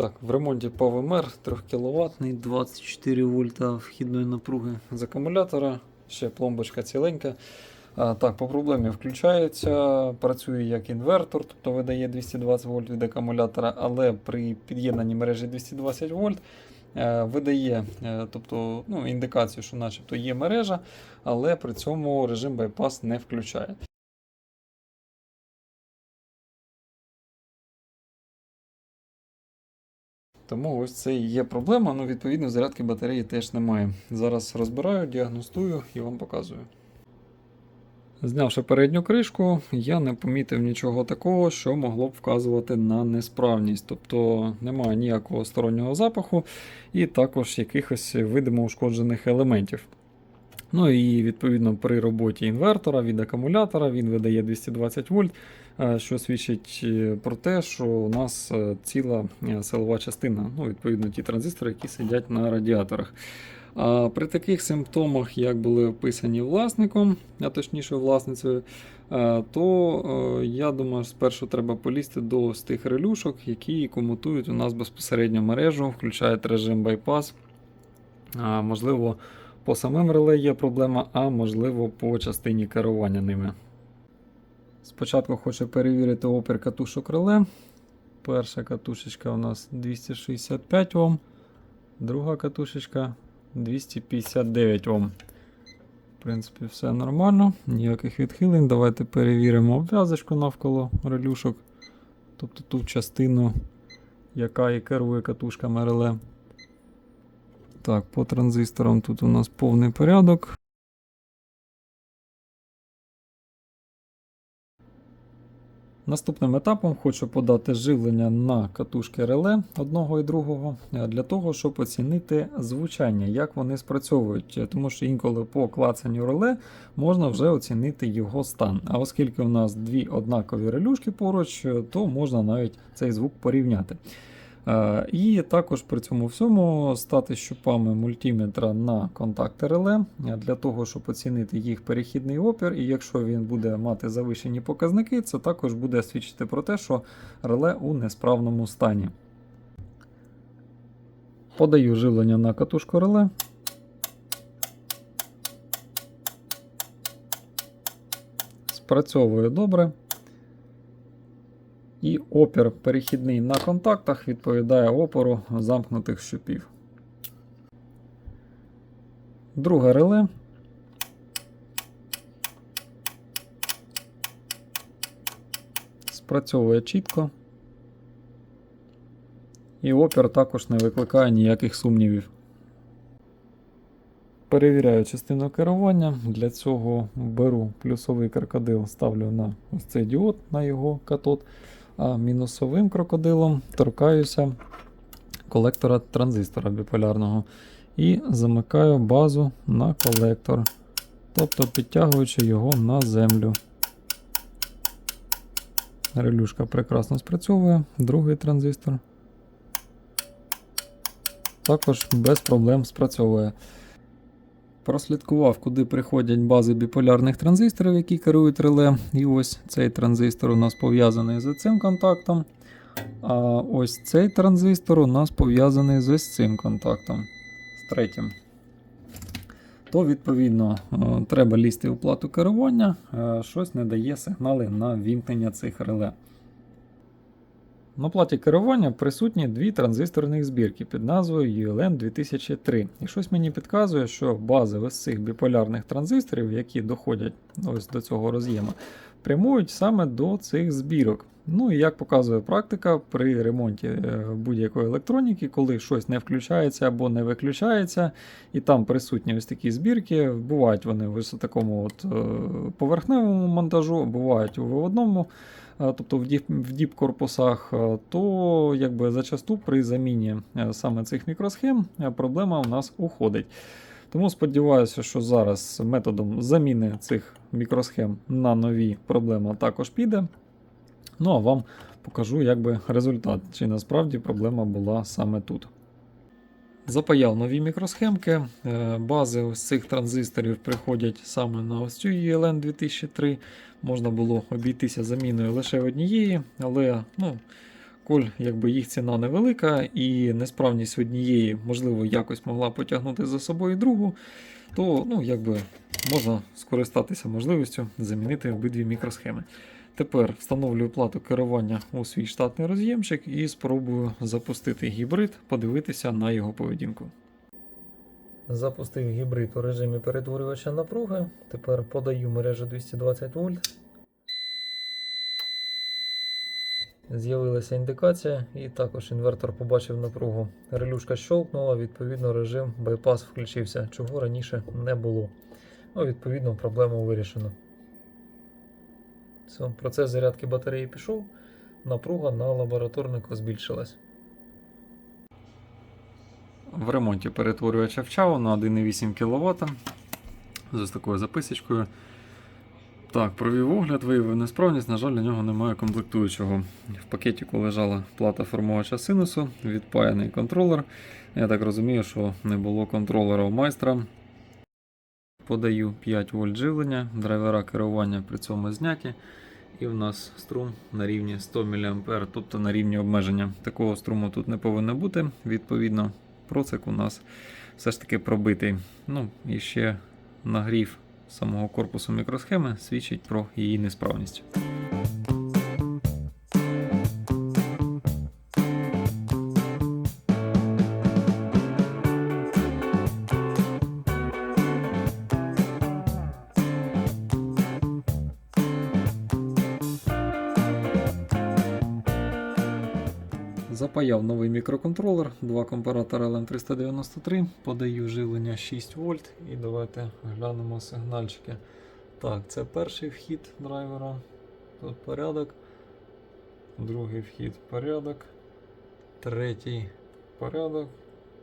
Так, в ремонті PowerMer 3 кВт, 24 вольта вхідної напруги з акумулятора, ще пломбочка ціленька. А, так, по проблемі включається, працює як інвертор, тобто видає 220 вольт від акумулятора, але при під'єднанні мережі 220 вольт е, видає е, тобто, ну, індикацію, що начебто є мережа, але при цьому режим байпас не включає. Тому ось це і є проблема. Ну, відповідно, зарядки батареї теж немає. Зараз розбираю, діагностую і вам показую. Знявши передню кришку, я не помітив нічого такого, що могло б вказувати на несправність. Тобто немає ніякого стороннього запаху і також якихось видимо ушкоджених елементів. Ну і відповідно при роботі інвертора від акумулятора він видає 220 вольт, е, що свідчить е, про те, що у нас е, ціла силова частина, ну, відповідно, ті транзистори, які сидять на радіаторах. А при таких симптомах, як були описані власником, а точніше власницею, то я думаю, спершу треба полізти до з тих релюшок, які комутують у нас безпосередньо мережу, включають режим байпас. Можливо, по самим реле є проблема, а можливо по частині керування ними. Спочатку хочу перевірити опір катушок реле. Перша катушечка у нас 265 Ом, друга катушечка 259 Ом. В принципі, все нормально, ніяких відхилень. Давайте перевіримо обв'язочку навколо релюшок, тобто ту частину, яка і керує катушками реле. Так, по транзисторам тут у нас повний порядок. Наступним етапом хочу подати живлення на катушки реле одного і другого е, для того, щоб оцінити звучання, як вони спрацьовують, Е, тому що інколи по клацанню реле можна вже оцінити його стан. А оскільки у нас дві однакові релюшки поруч, е, то можна навіть цей звук порівняти. Е, І також при цьому всьому стати щупами мультиметра на контакти реле для того, щоб оцінити їх перехідний опір. І якщо він буде мати завищені показники, це також буде свідчити про те, що реле у несправному стані. Подаю живлення на катушку реле. Спрацьовує добре. І опір перехідний на контактах відповідає опору замкнутих щупів. Друге реле. Спрацьовує чітко. І опір також не викликає ніяких сумнівів. Перевіряю частину керування. Для цього беру плюсовий крокодил, ставлю на ось цей діод на його катод, а мінусовим крокодилом торкаюся колектора транзистора біполярного і замикаю базу на колектор, тобто підтягуючи його на землю. Релюшка прекрасно спрацьовує, другий транзистор також без проблем спрацьовує. Прослідкував, куди приходять бази біполярних транзисторів, які керують реле. І ось цей транзистор у нас пов'язаний з цим контактом. А ось цей транзистор у нас пов'язаний з ось цим контактом. З третім. То, відповідно, е, треба лізти у плату керування, е, щось не дає сигнали на вімкнення цих реле. На платі керування присутні дві транзисторних збірки під назвою ULN 2003. І щось мені підказує, що бази ось цих біполярних транзисторів, які доходять ось до цього роз'єму, прямують саме до цих збірок. Ну і як показує практика, при ремонті е, будь-якої електроніки, коли щось не включається або не виключається, і там присутні ось такі збірки, бувають вони в ось такому от е, поверхневому монтажу, бувають у виводному е, тобто в діп, в діп корпусах, е, то якби зачасту при заміні саме цих мікросхем проблема у нас уходить. Тому сподіваюся, що зараз методом заміни цих мікросхем на нові проблема також піде. Ну а вам покажу якби результат, чи насправді проблема була саме тут. Запаяв нові мікросхемки. Е, Бази ось цих транзисторів приходять саме на ось цю ELN 2003. Можна було обійтися заміною лише однієї, але ну, коль якби їх ціна невелика і несправність однієї, можливо, якось могла потягнути за собою другу, то ну, якби можна скористатися можливістю замінити обидві мікросхеми. Тепер встановлюю плату керування у свій штатний роз'ємчик і спробую запустити гібрид, подивитися на його поведінку. Запустив гібрид у режимі перетворювача напруги. Тепер подаю мережу 220 вольт. З'явилася індикація, і також інвертор побачив напругу. Релюшка щолкнула, відповідно, режим байпас включився, чого раніше не було. Ну, відповідно, проблему вирішено. Все, процес зарядки батареї пішов, напруга на лабораторнику збільшилась. В ремонті перетворювача вчав на 1,8 кВт з ось такою записочкою. Так, провів огляд, виявив несправність, на жаль, для нього немає комплектуючого. В пакетіку лежала плата формувача синусу, відпаяний контролер. Я так розумію, що не було контролера у майстра. Подаю 5 вольт живлення, драйвера керування при цьому зняті. І в нас струм на рівні 100 мА, тобто на рівні обмеження. Такого струму тут не повинно бути. Відповідно, процик у нас все ж таки пробитий. Ну і ще нагрів самого корпусу мікросхеми свідчить про її несправність. Запаяв новий мікроконтролер, два компаратора LM393, подаю живлення 6 вольт і давайте глянемо сигнальчики. Так, це перший вхід драйвера, тут порядок, другий вхід порядок, третій порядок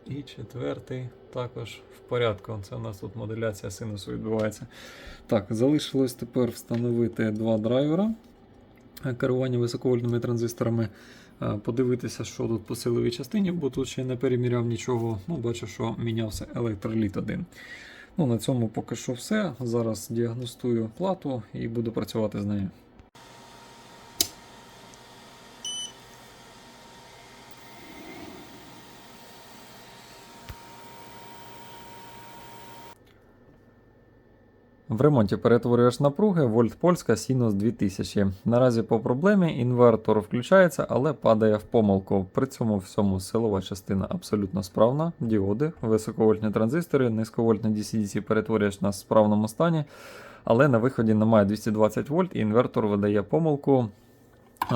і четвертий також в порядку. Це у нас тут моделяція синусу відбувається. Так, залишилось тепер встановити два драйвера керування високовольтними транзисторами. Е, Подивитися, що тут по силовій частині, бо тут ще не переміряв нічого. Ну, бачу, що мінявся електроліт один. Ну, на цьому поки що все. Зараз діагностую плату і буду працювати з нею. В ремонті перетворюєш напруги, вольт польська синус 2000. Наразі по проблемі інвертор включається, але падає в помилку. При цьому всьому силова частина абсолютно справна. Діоди, високовольтні транзистори, низьковольтний DC-DC перетворюєш на справному стані, але на виході немає 220 вольт і інвертор видає помилку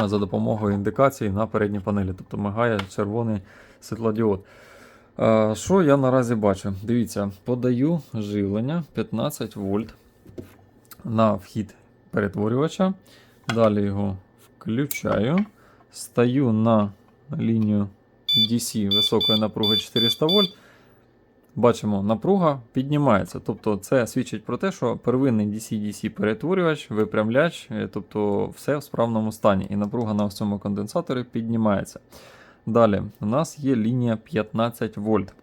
за допомогою індикації на передній панелі, тобто мигає червоний світлодіод. Що я наразі бачу? Дивіться, подаю живлення 15 вольт на вхід перетворювача. Далі його включаю. Стаю на лінію DC високої напруги 400 вольт. Бачимо, напруга піднімається. Тобто це свідчить про те, що первинний DC-DC перетворювач, випрямляч, е, тобто все в справному стані. І напруга на цьому конденсаторі піднімається. Далі у нас є лінія 15 вольт.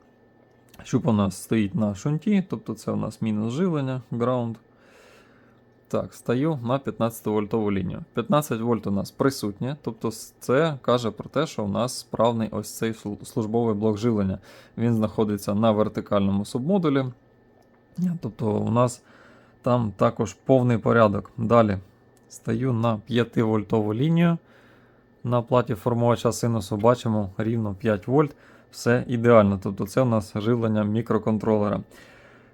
Щуп у нас стоїть на шунті, тобто це у нас мінус живлення, ground. Так, стаю на 15 вольтову лінію. 15 вольт у нас присутнє, тобто це каже про те, що у нас справний ось цей службовий блок живлення. Він знаходиться на вертикальному субмодулі. Тобто у нас там також повний порядок. Далі стаю на 5 вольтову лінію. На платі формувача синусу бачимо рівно 5 вольт. Все ідеально. Тобто це у нас живлення мікроконтролера.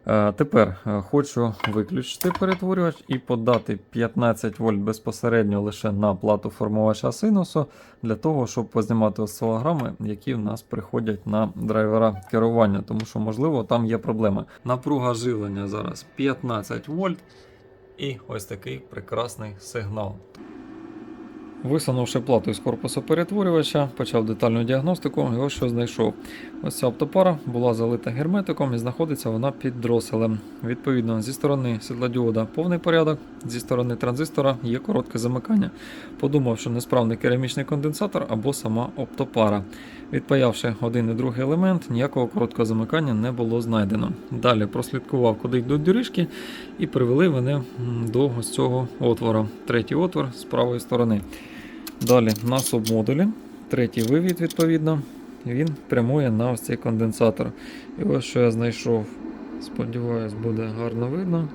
Е, тепер е, хочу виключити перетворювач і подати 15 вольт безпосередньо лише на плату формувача синусу, для того, щоб познімати осцилограми, які в нас приходять на драйвера керування, тому що, можливо, там є проблеми. Напруга живлення зараз 15 вольт. І ось такий прекрасний сигнал. Висунувши плату із корпусу перетворювача, почав детальну діагностику і ось що знайшов. Ось ця оптопара була залита герметиком і знаходиться вона під дроселем. Відповідно, зі сторони світлодіода повний порядок, зі сторони транзистора є коротке замикання. Подумав, що несправний керамічний конденсатор або сама оптопара. Відпаявши один і другий елемент, ніякого короткого замикання не було знайдено. Далі прослідкував, куди йдуть доріжки, і привели вони м, до ось цього отвора. Третій отвор з правої сторони. Далі на субмодулі третій вивід, відповідно, він прямує на ось цей конденсатор. І ось що я знайшов. Сподіваюсь, буде гарно видно.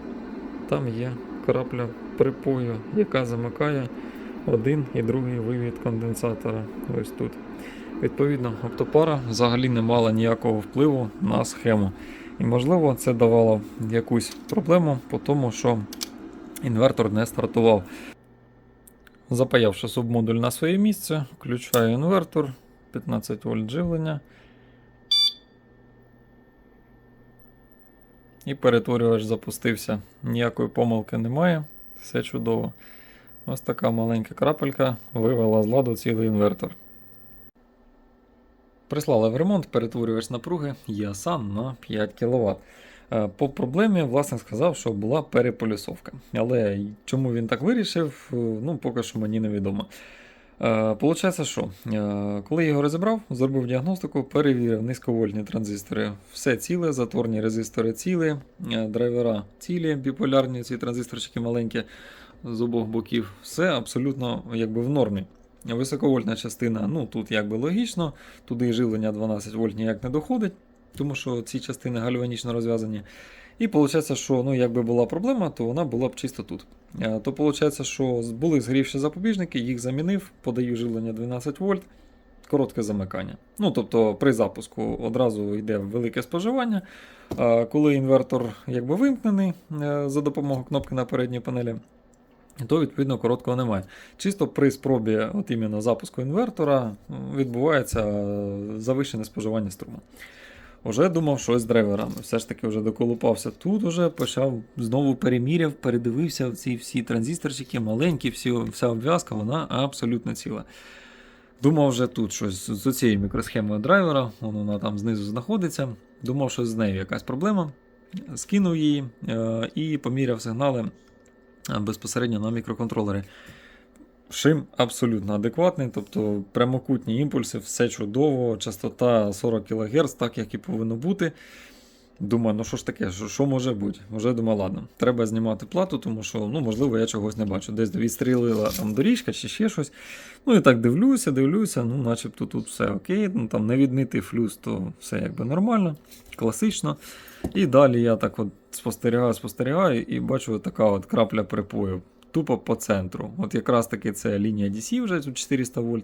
Там є крапля припою, яка замикає один і другий вивід конденсатора. Ось тут. Відповідно, оптопара взагалі не мала ніякого впливу на схему. І можливо це давало якусь проблему по тому, що інвертор не стартував. Запаявши субмодуль на своє місце, включаю інвертор, 15 вольт живлення. І перетворювач запустився. Ніякої помилки немає, все чудово. Ось така маленька крапелька вивела з ладу цілий інвертор. Прислали в ремонт перетворювач напруги EASAN на 5 кВт. Е, По проблемі власник сказав, що була переполюсовка. Але чому він так вирішив, е, ну поки що мені невідомо. Е, Получається, що коли його розібрав, зробив діагностику, перевірив низьковольтні транзистори. Все ціле, затворні резистори цілі, е, драйвера цілі, біполярні ці транзисторчики маленькі з обох боків. Все абсолютно якби в нормі. Високовольтна частина, ну тут якби логічно, туди живлення 12 вольт ніяк не доходить, тому що ці частини гальванічно розв'язані. І виходить, що ну, якби була проблема, то вона була б чисто тут. Е, То виходить, що були згрівші запобіжники, їх замінив, подаю живлення 12 вольт, коротке замикання. Ну, тобто при запуску одразу йде велике споживання. Коли інвертор якби вимкнений е, за допомогою кнопки на передній панелі, то відповідно короткого немає. Чисто при спробі от іменно запуску інвертора відбувається е, завищене споживання струму. Уже думав щось з драйверами. Все ж таки вже доколупався тут, уже почав знову переміряв, передивився ці всі транзисторчики, маленькі, всі, вся обв'язка, вона абсолютно ціла. Думав вже тут щось з цією мікросхемою драйвера, вона там знизу знаходиться. Думав, що з нею якась проблема. Скинув її е, і поміряв сигнали е, безпосередньо на мікроконтролери. Шим абсолютно адекватний, тобто прямокутні імпульси, все чудово, частота 40 кГц, так як і повинно бути. Думаю, ну що ж таке, що, що може бути? Вже думаю, ладно, треба знімати плату, тому що, ну, можливо, я чогось не бачу. Десь відстрілила там доріжка чи ще щось. Ну і так дивлюся, дивлюся, ну, начебто тут все окей, ну там не відмитий флюс, то все якби нормально, класично. І далі я так от спостерігаю, спостерігаю і бачу така от крапля припою. Тупо по центру. От якраз таки це лінія DC вже тут 400 вольт.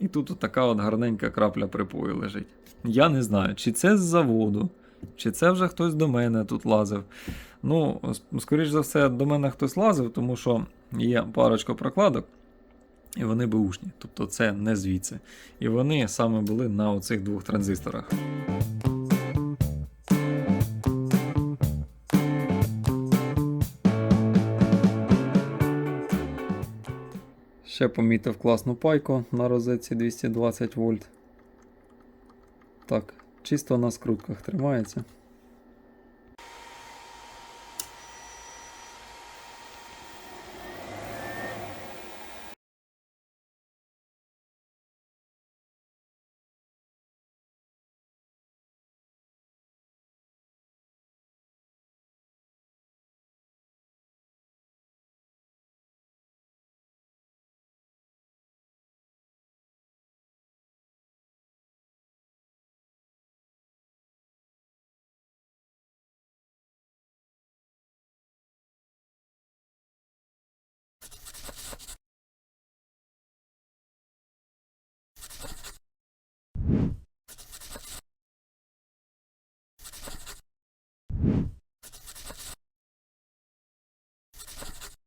І тут от така от гарненька крапля припою лежить. Я не знаю, чи це з заводу, чи це вже хтось до мене тут лазив. Ну, скоріш за все, до мене хтось лазив, тому що є парочка прокладок, і вони беушні. Тобто це не звідси. І вони саме були на оцих двох транзисторах. Ще помітив класну пайку на розетці 220 вольт. Так, чисто на скрутках тримається.